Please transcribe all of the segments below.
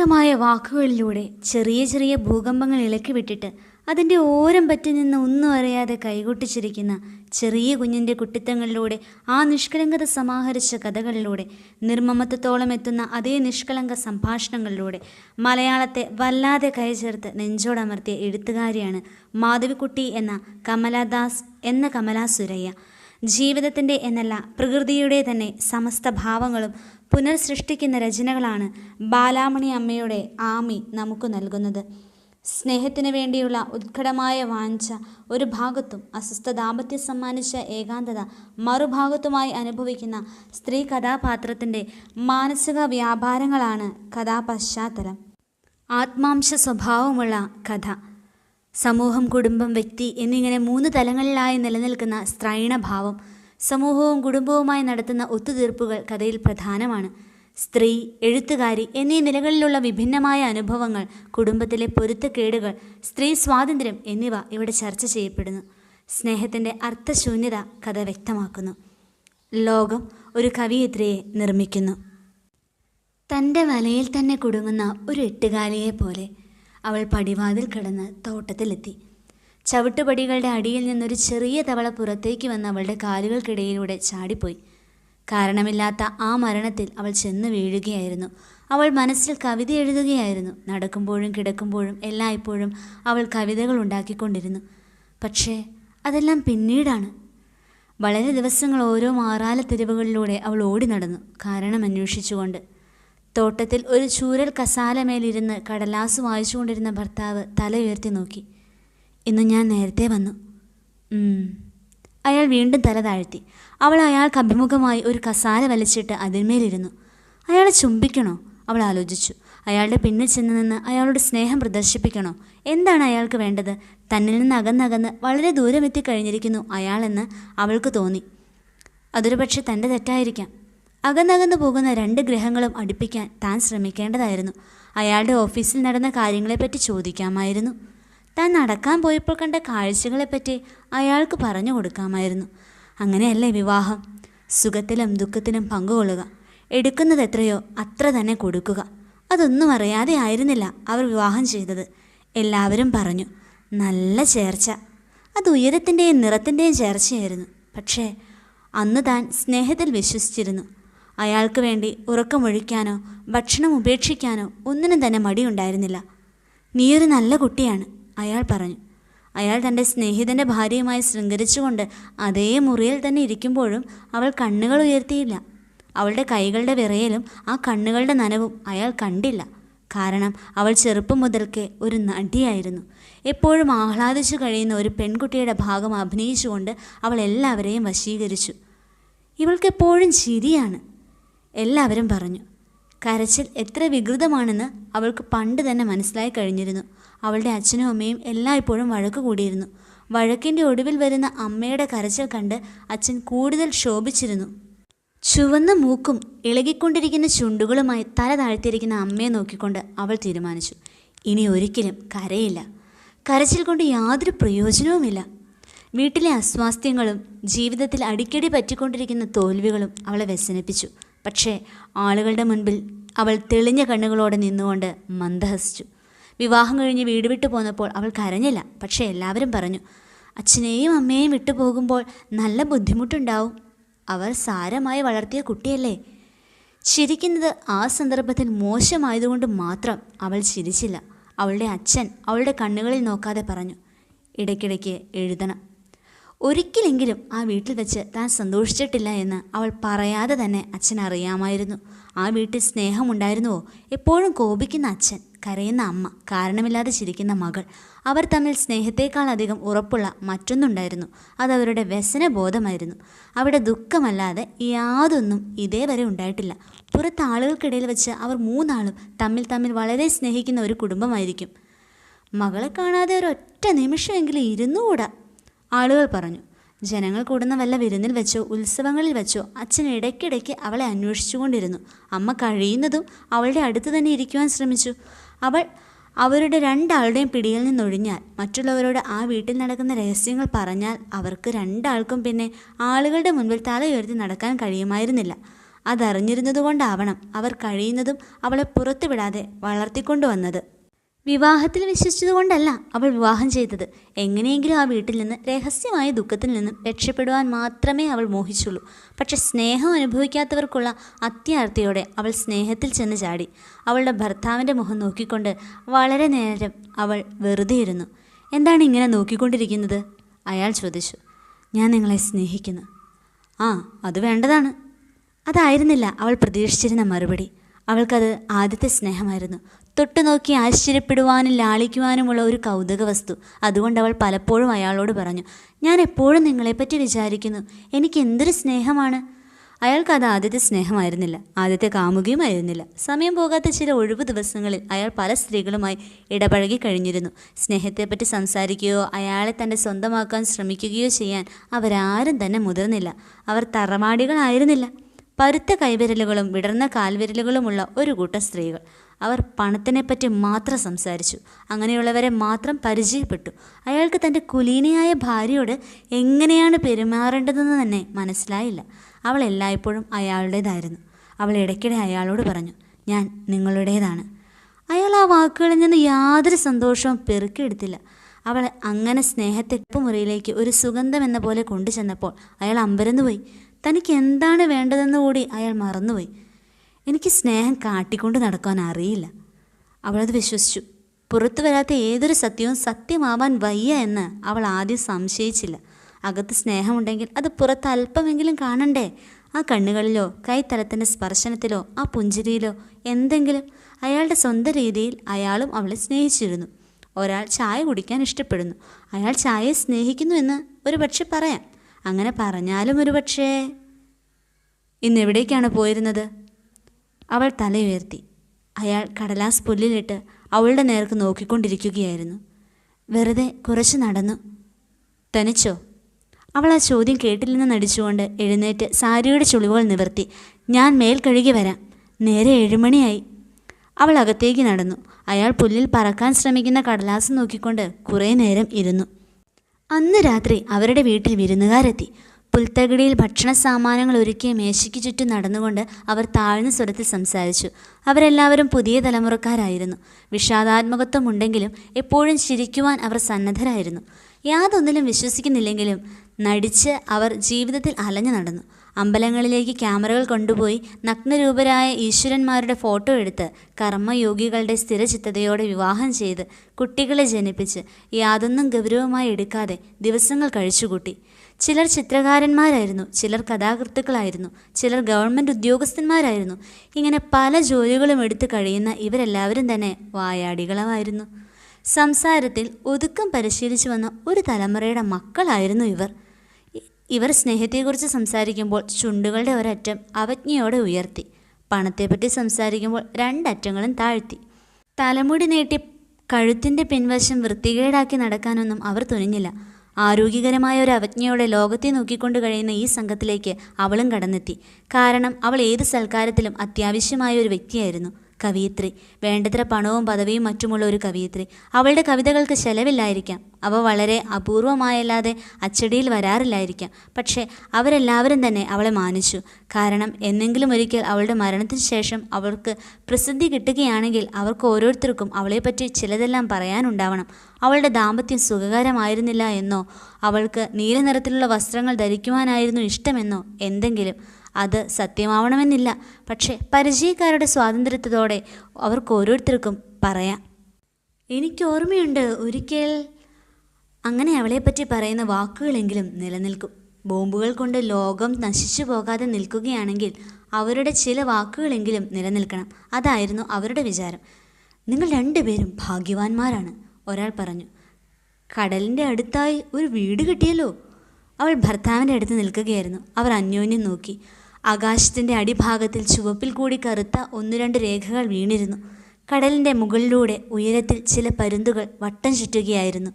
നിഷ്കളങ്കമായ വാക്കുകളിലൂടെ ചെറിയ ചെറിയ ഭൂകമ്പങ്ങൾ ഇളക്കി വിട്ടിട്ട് അതിന്റെ ഓരം പറ്റി നിന്ന് ഒന്നും അറിയാതെ കൈകൊട്ടിച്ചിരിക്കുന്ന ചെറിയ കുഞ്ഞിന്റെ കുട്ടിത്തങ്ങളിലൂടെ ആ നിഷ്കളങ്കത സമാഹരിച്ച കഥകളിലൂടെ നിർമ്മമത്വത്തോളം എത്തുന്ന അതേ നിഷ്കളങ്ക സംഭാഷണങ്ങളിലൂടെ മലയാളത്തെ വല്ലാതെ കൈചേർത്ത് നെഞ്ചോടമർത്തിയ എഴുത്തുകാരിയാണ് മാധവിക്കുട്ടി എന്ന കമലാദാസ് എന്ന കമലാ സുരയ്യ ജീവിതത്തിന്റെ എന്നല്ല പ്രകൃതിയുടെ തന്നെ സമസ്ത ഭാവങ്ങളും പുനർസൃഷ്ടിക്കുന്ന രചനകളാണ് ബാലാമണി അമ്മയുടെ ആമി നമുക്ക് നൽകുന്നത്. സ്നേഹത്തിന് വേണ്ടിയുള്ള ഉത്കടമായ വാഞ്ച ഒരു ഭാഗത്തും അസ്വസ്ഥ ദാമ്പത്യം സമ്മാനിച്ച ഏകാന്തത മറുഭാഗത്തുമായി അനുഭവിക്കുന്ന സ്ത്രീ കഥാപാത്രത്തിന്റെ മാനസിക വ്യാപാരങ്ങളാണ് കഥാപശ്ചാത്തലം. ആത്മാംശ സ്വഭാവമുള്ള കഥ. സമൂഹം കുടുംബം വ്യക്തി എന്നിങ്ങനെ മൂന്ന് തലങ്ങളിലായി നിലനിൽക്കുന്ന സ്ത്രൈണഭാവം സമൂഹവും കുടുംബവുമായി നടത്തുന്ന ഒത്തുതീർപ്പുകൾ കഥയിൽ പ്രധാനമാണ്. സ്ത്രീ എഴുത്തുകാരി എന്നീ നിലകളിലുള്ള വിഭിന്നമായ അനുഭവങ്ങൾ കുടുംബത്തിലെ പൊരുത്തക്കേടുകൾ സ്ത്രീ സ്വാതന്ത്ര്യം എന്നിവ ഇവിടെ ചർച്ച ചെയ്യപ്പെടുന്നു. സ്നേഹത്തിന്റെ അർത്ഥശൂന്യത കഥ വ്യക്തമാക്കുന്നു. ലോകം ഒരു കവിയത്രിയെ നിർമ്മിക്കുന്നു. തന്റെ വലയിൽ തന്നെ കുടുങ്ങുന്ന ഒരു എട്ടുകാലിയെ പോലെ അവൾ പടിവാതിൽ കടന്ന് തോട്ടത്തിലെത്തി. ചവിട്ടുപടികളുടെ അടിയിൽ നിന്നൊരു ചെറിയ തവള പുറത്തേക്ക് വന്ന് അവളുടെ കാലുകൾക്കിടയിലൂടെ ചാടിപ്പോയി. കാരണമില്ലാത്ത ആ മരണത്തിൽ അവൾ ചെന്ന് വീഴുകയായിരുന്നു. അവൾ മനസ്സിൽ കവിത എഴുതുകയായിരുന്നു. നടക്കുമ്പോഴും കിടക്കുമ്പോഴും എല്ലായ്പ്പോഴും അവൾ കവിതകൾ ഉണ്ടാക്കിക്കൊണ്ടിരുന്നു. പക്ഷേ അതെല്ലാം പിന്നീടാണ്. വളരെ ദിവസങ്ങൾ ഓരോ മാറാല തെരുവുകളിലൂടെ അവൾ ഓടി നടന്നു. കാരണം അന്വേഷിച്ചുകൊണ്ട് തോട്ടത്തിൽ ഒരു ചൂരൽ കസാലമേലിരുന്ന് കടലാസ് വായിച്ചുകൊണ്ടിരുന്ന ഭർത്താവ് തല ഉയർത്തി നോക്കി. ഇന്ന് ഞാൻ നേരത്തെ വന്നു. അയാൾ വീണ്ടും തല താഴ്ത്തി. അവൾ അയാൾക്ക് അഭിമുഖമായി ഒരു കസാല വലിച്ചിട്ട് അതിന്മേലിരുന്നു. അയാളെ ചുംബിക്കണോ? അവൾ ആലോചിച്ചു. അയാളുടെ പിന്നിൽ ചെന്ന് നിന്ന് അയാളുടെ സ്നേഹം പ്രദർശിപ്പിക്കണോ? എന്താണ് അയാൾക്ക് വേണ്ടത്? തന്നിൽ നിന്ന് അകന്നകന്ന് വളരെ ദൂരം എത്തിക്കഴിഞ്ഞിരിക്കുന്നു അയാളെന്ന് അവൾക്ക് തോന്നി. അതൊരു പക്ഷേ തന്റെ തെറ്റായിരിക്കാം. അകന്നകന്നു പോകുന്ന രണ്ട് ഗ്രഹങ്ങളും അടുപ്പിക്കാൻ താൻ ശ്രമിക്കേണ്ടതായിരുന്നു. അയാളുടെ ഓഫീസിൽ നടന്ന കാര്യങ്ങളെപ്പറ്റി ചോദിക്കാമായിരുന്നു. താൻ നടക്കാൻ പോയപ്പോൾ കണ്ട കാഴ്ചകളെപ്പറ്റി അയാൾക്ക് പറഞ്ഞു കൊടുക്കാമായിരുന്നു. അങ്ങനെയല്ലേ വിവാഹം? സുഖത്തിലും ദുഃഖത്തിലും പങ്കുകൊള്ളുക. എടുക്കുന്നത് എത്രയോ അത്ര തന്നെ കൊടുക്കുക. അതൊന്നും അറിയാതെ ആയിരുന്നില്ല അവർ വിവാഹം ചെയ്തത്. എല്ലാവരും പറഞ്ഞു നല്ല ചേർച്ച. അത് ഉയരത്തിന്റെയും നിറത്തിന്റെയും ചേർച്ചയായിരുന്നു. പക്ഷേ അന്ന് താൻ സ്നേഹത്തിൽ വിശ്വസിച്ചിരുന്നു. അയാൾക്ക് വേണ്ടി ഉറക്കമൊഴിക്കാനോ ഭക്ഷണം ഉപേക്ഷിക്കാനോ ഒന്നിനും തന്നെ മടിയുണ്ടായിരുന്നില്ല. നീയൊരു നല്ല കുട്ടിയാണ് അയാൾ പറഞ്ഞു. അയാൾ തന്റെ സ്നേഹിതന്റെ ഭാര്യയുമായി ശൃംഗരിച്ചുകൊണ്ട് അതേ മുറിയിൽ തന്നെ ഇരിക്കുമ്പോഴും അവൾ കണ്ണുകൾ ഉയർത്തിയില്ല. അവളുടെ കൈകളുടെ വിറയലും ആ കണ്ണുകളുടെ നനവും അയാൾ കണ്ടില്ല. കാരണം അവൾ ചെറുപ്പം മുതൽക്കേ ഒരു നടിയായിരുന്നു. എപ്പോഴും ആഹ്ലാദിച്ചു കഴിയുന്ന ഒരു പെൺകുട്ടിയുടെ ഭാഗം അഭിനയിച്ചുകൊണ്ട് അവൾ എല്ലാവരെയും വശീകരിച്ചു. ഇവൾക്കെപ്പോഴും ചിരിയാണ് എല്ലാവരും പറഞ്ഞു കരച്ചിൽ എത്ര വികൃതമാണെന്ന് അവൾക്ക് പണ്ട് തന്നെ മനസ്സിലായി കഴിഞ്ഞിരുന്നു. അവളുടെ അച്ഛനും അമ്മയും എല്ലായ്പ്പോഴും വഴക്ക് കൂടിയിരുന്നു. വഴക്കിന്റെ ഒടുവിൽ വരുന്ന അമ്മയുടെ കരച്ചിൽ കണ്ട് അച്ഛൻ കൂടുതൽ ശോഭിച്ചിരുന്നു. ചുവന്ന മൂക്കും ഇളകിക്കൊണ്ടിരിക്കുന്ന ചുണ്ടുകളുമായി തല താഴ്ത്തിയിരിക്കുന്ന അമ്മയെ നോക്കിക്കൊണ്ട് അവൾ തീരുമാനിച്ചു ഇനി ഒരിക്കലും കരയില്ല. കരച്ചിൽ കൊണ്ട് യാതൊരു പ്രയോജനവുമില്ല. വീട്ടിലെ അസ്വാസ്ഥ്യങ്ങളും ജീവിതത്തിൽ അടിക്കടി പറ്റിക്കൊണ്ടിരിക്കുന്ന തോൽവികളും അവളെ വ്യസനിപ്പിച്ചു. പക്ഷേ ആളുകളുടെ മുൻപിൽ അവൾ തെളിഞ്ഞ കണ്ണുകളോടെ നിന്നുകൊണ്ട് മന്ദഹസിച്ചു. വിവാഹം കഴിഞ്ഞ് വീട് വിട്ടു പോന്നപ്പോൾ അവൾ കരഞ്ഞില്ല. പക്ഷേ എല്ലാവരും പറഞ്ഞു അച്ഛനെയും അമ്മയെയും വിട്ടു പോകുമ്പോൾ നല്ല ബുദ്ധിമുട്ടുണ്ടാവും. അവർ സാരമായി വളർത്തിയ കുട്ടിയല്ലേ? ചിരിക്കുന്നത് ആ സന്ദർഭത്തിൽ മോശമായതുകൊണ്ട് മാത്രം അവൾ ചിരിച്ചില്ല. അവളുടെ അച്ഛൻ അവളുടെ കണ്ണുകളിൽ നോക്കാതെ പറഞ്ഞു ഇടയ്ക്കിടയ്ക്ക് എഴുതണം. ഒരിക്കലെങ്കിലും ആ വീട്ടിൽ വെച്ച് താൻ സന്തോഷിച്ചിട്ടില്ല എന്ന് അവൾ പറയാതെ തന്നെ അച്ഛൻ അറിയാമായിരുന്നു. ആ വീട്ടിൽ സ്നേഹമുണ്ടായിരുന്നുവോ? എപ്പോഴും കോപിക്കുന്ന അച്ഛൻ കരയുന്ന അമ്മ കാരണമില്ലാതെ ചിരിക്കുന്ന മകൾ. അവർ തമ്മിൽ സ്നേഹത്തേക്കാൾ അധികം ഉറപ്പുള്ള മറ്റൊന്നുണ്ടായിരുന്നു. അതവരുടെ വ്യസനബോധമായിരുന്നു. അവിടെ ദുഃഖമല്ലാതെ യാതൊന്നും ഇതേവരെ ഉണ്ടായിട്ടില്ല. പുറത്ത് ആളുകൾക്കിടയിൽ വെച്ച് അവർ മൂന്നാളും തമ്മിൽ തമ്മിൽ വളരെ സ്നേഹിക്കുന്ന ഒരു കുടുംബമായിരിക്കും. മകളെ കാണാതെ ഒരൊറ്റ നിമിഷമെങ്കിലും ഇരുന്നുകൂടാ? ആളുകൾ പറഞ്ഞു ജനങ്ങൾ കൂടുന്ന വല്ല വിരുന്നിൽ വെച്ചോ ഉത്സവങ്ങളിൽ വെച്ചോ അച്ഛൻ ഇടയ്ക്കിടയ്ക്ക് അവളെ അന്വേഷിച്ചുകൊണ്ടിരുന്നു. അമ്മ കഴിയുന്നതും അവളുടെ അടുത്ത് തന്നെ ഇരിക്കുവാൻ ശ്രമിച്ചു. അവൾ അവരുടെ രണ്ടാളുടെയും പിടിയിൽ നിന്നൊഴിഞ്ഞാൽ മറ്റുള്ളവരോട് ആ വീട്ടിൽ നടക്കുന്ന രഹസ്യങ്ങൾ പറഞ്ഞാൽ അവർക്ക് രണ്ടാൾക്കും പിന്നെ ആളുകളുടെ മുൻപിൽ തല ഉയർത്തി നടക്കാൻ കഴിയുമായിരുന്നില്ല. അതറിഞ്ഞിരുന്നതുകൊണ്ടാവണം അവർ കഴിയുന്നതും അവളെ പുറത്തുവിടാതെ വളർത്തിക്കൊണ്ടുവന്നത്. വിവാഹത്തിൽ വിശ്വസിച്ചതുകൊണ്ടല്ല അവൾ വിവാഹം ചെയ്തത്. എങ്ങനെയെങ്കിലും ആ വീട്ടിൽ നിന്ന് രഹസ്യമായ ദുഃഖത്തിൽ നിന്നും രക്ഷപ്പെടുവാൻ മാത്രമേ അവൾ മോഹിച്ചുള്ളൂ. പക്ഷെ സ്നേഹം അനുഭവിക്കാത്തവർക്കുള്ള അത്യാർത്ഥിയോടെ അവൾ സ്നേഹത്തിൽ ചെന്ന് ചാടി. അവളുടെ ഭർത്താവിന്റെ മുഖം നോക്കിക്കൊണ്ട് വളരെ നേരം അവൾ വെറുതെ ഇരുന്നു. എന്താണ് ഇങ്ങനെ നോക്കിക്കൊണ്ടിരിക്കുന്നത്? അയാൾ ചോദിച്ചു. ഞാൻ നിങ്ങളെ സ്നേഹിക്കുന്നു. ആ അത് വേണ്ടതാണ്. അതായിരുന്നില്ല അവൾ പ്രതീക്ഷിച്ചിരുന്ന മറുപടി. അവൾക്കത് ആദ്യത്തെ സ്നേഹമായിരുന്നു. തൊട്ടു നോക്കി ആശ്ചര്യപ്പെടുവാനും ലാളിക്കുവാനുമുള്ള ഒരു കൗതുക വസ്തു അതുകൊണ്ട് അവൾ പലപ്പോഴും അയാളോട് പറഞ്ഞു ഞാൻ എപ്പോഴും നിങ്ങളെപ്പറ്റി വിചാരിക്കുന്നു. എനിക്ക് എന്തൊരു സ്നേഹമാണ്? അയാൾക്ക് അത് ആദ്യത്തെ സ്നേഹമായിരുന്നില്ല. ആദ്യത്തെ കാമുകിയുമായിരുന്നില്ല സമയം പോകാത്ത ചില ഒഴിവ് ദിവസങ്ങളിൽ അയാൾ പല സ്ത്രീകളുമായി ഇടപഴകി കഴിഞ്ഞിരുന്നു. സ്നേഹത്തെപ്പറ്റി സംസാരിക്കുകയോ അയാളെ തന്റെ സ്വന്തമാക്കാൻ ശ്രമിക്കുകയോ ചെയ്യാൻ അവരാരും തന്നെ മുതിർന്നില്ല. അവർ തറവാടികളായിരുന്നില്ല. പരുത്ത കൈവിരലുകളും വിടർന്ന കാൽവിരലുകളുമുള്ള ഒരു കൂട്ടം സ്ത്രീകൾ. അവർ പണത്തിനെപ്പറ്റി മാത്രം സംസാരിച്ചു. അങ്ങനെയുള്ളവരെ മാത്രം പരിചയപ്പെട്ടു. അയാൾക്ക് തന്റെ കുലീനയായ ഭാര്യയോട് എങ്ങനെയാണ് പെരുമാറേണ്ടതെന്ന് തന്നെ മനസ്സിലായില്ല. അവൾ എല്ലായ്പ്പോഴും അയാളുടേതായിരുന്നു. അവൾ ഇടയ്ക്കിടെ അയാളോട് പറഞ്ഞു ഞാൻ നിങ്ങളുടേതാണ്. അയാൾ ആ വാക്കുകളിൽ നിന്ന് യാതൊരു സന്തോഷവും പെറുക്കിയെടുത്തില്ല. അവൾ അങ്ങനെ സ്നേഹത്തെ മുറിയിലേക്ക് ഒരു സുഗന്ധം എന്ന പോലെ കൊണ്ടുചെന്നപ്പോൾ അയാൾ അമ്പരന്നുപോയി. തനിക്ക് എന്താണ് വേണ്ടതെന്ന് കൂടി അയാൾ മറന്നുപോയി. എനിക്ക് സ്നേഹം കാട്ടിക്കൊണ്ട് നടക്കാൻ അറിയില്ല. അവളത് വിശ്വസിച്ചു. പുറത്തു വരാത്ത ഏതൊരു സത്യവും സത്യമാവാൻ വയ്യ എന്ന് അവൾ ആദ്യം സംശയിച്ചില്ല. അകത്ത് സ്നേഹമുണ്ടെങ്കിൽ അത് പുറത്ത് അല്പമെങ്കിലും കാണണ്ടേ? ആ കണ്ണുകളിലോ കൈത്തലത്തിന്റെ സ്പർശനത്തിലോ ആ പുഞ്ചിരിയിലോ എന്തെങ്കിലും അയാളുടെ സ്വന്തം രീതിയിൽ അയാളും അവളെ സ്നേഹിച്ചിരുന്നു. ഒരാൾ ചായ കുടിക്കാൻ ഇഷ്ടപ്പെടുന്നു. അയാൾ ചായയെ സ്നേഹിക്കുന്നു എന്ന് ഒരു പക്ഷെ പറയാം. അങ്ങനെ പറഞ്ഞാലും ഒരുപക്ഷേ. ഇന്ന് എവിടേക്കാണ് പോയിരുന്നത്? അവൾ തലയുയർത്തി. അയാൾ കടലാസ് പുല്ലിലിട്ട് അവളുടെ നേർക്ക് നോക്കിക്കൊണ്ടിരിക്കുകയായിരുന്നു. വെറുതെ കുറച്ച് നടന്നു. തനിച്ചോ? അവൾ ആ ചോദ്യം കേട്ടില്ലെന്ന് നടിച്ചുകൊണ്ട് എഴുന്നേറ്റ് സാരിയുടെ ചുളിവുകൾ നിവർത്തി. ഞാൻ മേൽ കഴുകി വരാം. നേരെ ഏഴുമണിയായി. അവൾ അകത്തേക്ക് നടന്നു. അയാൾ പുല്ലിൽ പറക്കാൻ ശ്രമിക്കുന്ന കടലാസ് നോക്കിക്കൊണ്ട് കുറേ നേരം ഇരുന്നു. അന്ന് രാത്രി അവരുടെ വീട്ടിൽ വിരുന്നുകാരെത്തി. പുൽത്തകിടിയിൽ ഭക്ഷണ സാമാനങ്ങൾ ഒരുക്കിയ മേശയ്ക്ക് ചുറ്റും നടന്നുകൊണ്ട് അവർ താഴ്ന്ന സ്വരത്തിൽ സംസാരിച്ചു. അവരെല്ലാവരും പുതിയ തലമുറക്കാരായിരുന്നു. വിഷാദാത്മകത്വമുണ്ടെങ്കിലും എപ്പോഴും ചിരിക്കുവാൻ അവർ സന്നദ്ധരായിരുന്നു. യാതൊന്നിലും വിശ്വസിക്കുന്നില്ലെങ്കിലും നടിച്ച് അവർ ജീവിതത്തിൽ അലഞ്ഞു നടന്നു. അമ്പലങ്ങളിലേക്ക് ക്യാമറകൾ കൊണ്ടുപോയി നഗ്നരൂപരായ ഈശ്വരന്മാരുടെ ഫോട്ടോ എടുത്ത് കർമ്മയോഗികളുടെ സ്ഥിരചിത്തതയോടെ വിവാഹം ചെയ്ത് കുട്ടികളെ ജനിപ്പിച്ച് യാതൊന്നും ഗൗരവമായി എടുക്കാതെ ദിവസങ്ങൾ കഴിച്ചുകൂട്ടി. ചിലർ ചിത്രകാരന്മാരായിരുന്നു ചിലർ കഥാകൃത്തുക്കളായിരുന്നു ചിലർ ഗവൺമെന്റ് ഉദ്യോഗസ്ഥന്മാരായിരുന്നു. ഇങ്ങനെ പല ജോലികളും എടുത്തു കഴിയുന്ന ഇവരെല്ലാവരും തന്നെ വായാടികളമായിരുന്നു. സംസാരത്തിൽ ഒതുക്കം പരിശീലിച്ചു വന്ന ഒരു തലമുറയുടെ മക്കളായിരുന്നു ഇവർ. ഇവർ സ്നേഹത്തെക്കുറിച്ച് സംസാരിക്കുമ്പോൾ ചുണ്ടുകളുടെ ഒരറ്റം അവജ്ഞയോടെ ഉയർത്തി പണത്തെപ്പറ്റി സംസാരിക്കുമ്പോൾ രണ്ടറ്റങ്ങളും താഴ്ത്തി. തലമുടി നീട്ടി കഴുത്തിന്റെ പിൻവശം വൃത്തികേടാക്കി നടക്കാനൊന്നും അവർ തുനിഞ്ഞില്ല. ആരോഗ്യകരമായ ഒരു അവജ്ഞയോടെ ലോകത്തെ നോക്കിക്കൊണ്ട് കഴിയുന്ന ഈ സംഘത്തിലേക്ക് അവളും കടന്നെത്തി. കാരണം അവൾ ഏത് സൽക്കാരത്തിലും അത്യാവശ്യമായ ഒരു വ്യക്തിയായിരുന്നു. കവിയത്രി. വേണ്ടത്ര പണവും പദവിയും മറ്റുമുള്ള ഒരു കവിയത്രി. അവളുടെ കവിതകൾക്ക് ചെലവില്ലായിരിക്കാം. അവ വളരെ അപൂർവമായല്ലാതെ അച്ചടിയിൽ വരാറില്ലായിരിക്കാം. പക്ഷേ അവരെല്ലാവരും തന്നെ അവളെ മാനിച്ചു. കാരണം എന്നെങ്കിലും ഒരിക്കൽ അവളുടെ മരണത്തിന് ശേഷം അവൾക്ക് പ്രസിദ്ധി കിട്ടുകയാണെങ്കിൽ അവർക്ക് ഓരോരുത്തർക്കും അവളെപ്പറ്റി ചിലതെല്ലാം പറയാനുണ്ടാവണം. അവളുടെ ദാമ്പത്യം സുഖകരമായിരുന്നില്ല എന്നോ അവൾക്ക് നീല നിറത്തിലുള്ള വസ്ത്രങ്ങൾ ധരിക്കുവാനായിരുന്നു ഇഷ്ടമെന്നോ എന്തെങ്കിലും. അത് സത്യമാവണമെന്നില്ല. പക്ഷേ പരിചയക്കാരുടെ സ്വാതന്ത്ര്യത്തോടെ അവർക്ക് ഓരോരുത്തർക്കും പറയാം. എനിക്ക് ഓർമ്മയുണ്ട് ഒരിക്കൽ അങ്ങനെ അവളെപ്പറ്റി പറയുന്ന വാക്കുകളെങ്കിലും നിലനിൽക്കും. ബോംബുകൾ കൊണ്ട് ലോകം നശിച്ചു പോകാതെ നിൽക്കുകയാണെങ്കിൽ അവരുടെ ചില വാക്കുകളെങ്കിലും നിലനിൽക്കണം. അതായിരുന്നു അവരുടെ വിചാരം. നിങ്ങൾ രണ്ടുപേരും ഭാഗ്യവാന്മാരാണ് ഒരാൾ പറഞ്ഞു. കടലിന്റെ അടുത്തായി ഒരു വീട് കിട്ടിയല്ലോ. അവൾ ഭർത്താവിന്റെ അടുത്ത് നിൽക്കുകയായിരുന്നു. അവർ അന്യോന്യം നോക്കി. ആകാശത്തിന്റെ അടിഭാഗത്തിൽ ചുവപ്പിൽ കൂടി കറുത്ത ഒന്ന് രണ്ട് രേഖകൾ വീണിരുന്നു. കടലിന്റെ മുകളിലൂടെ ഉയരത്തിൽ ചില പരുന്തുകൾ വട്ടം ചുറ്റുകയായിരുന്നു.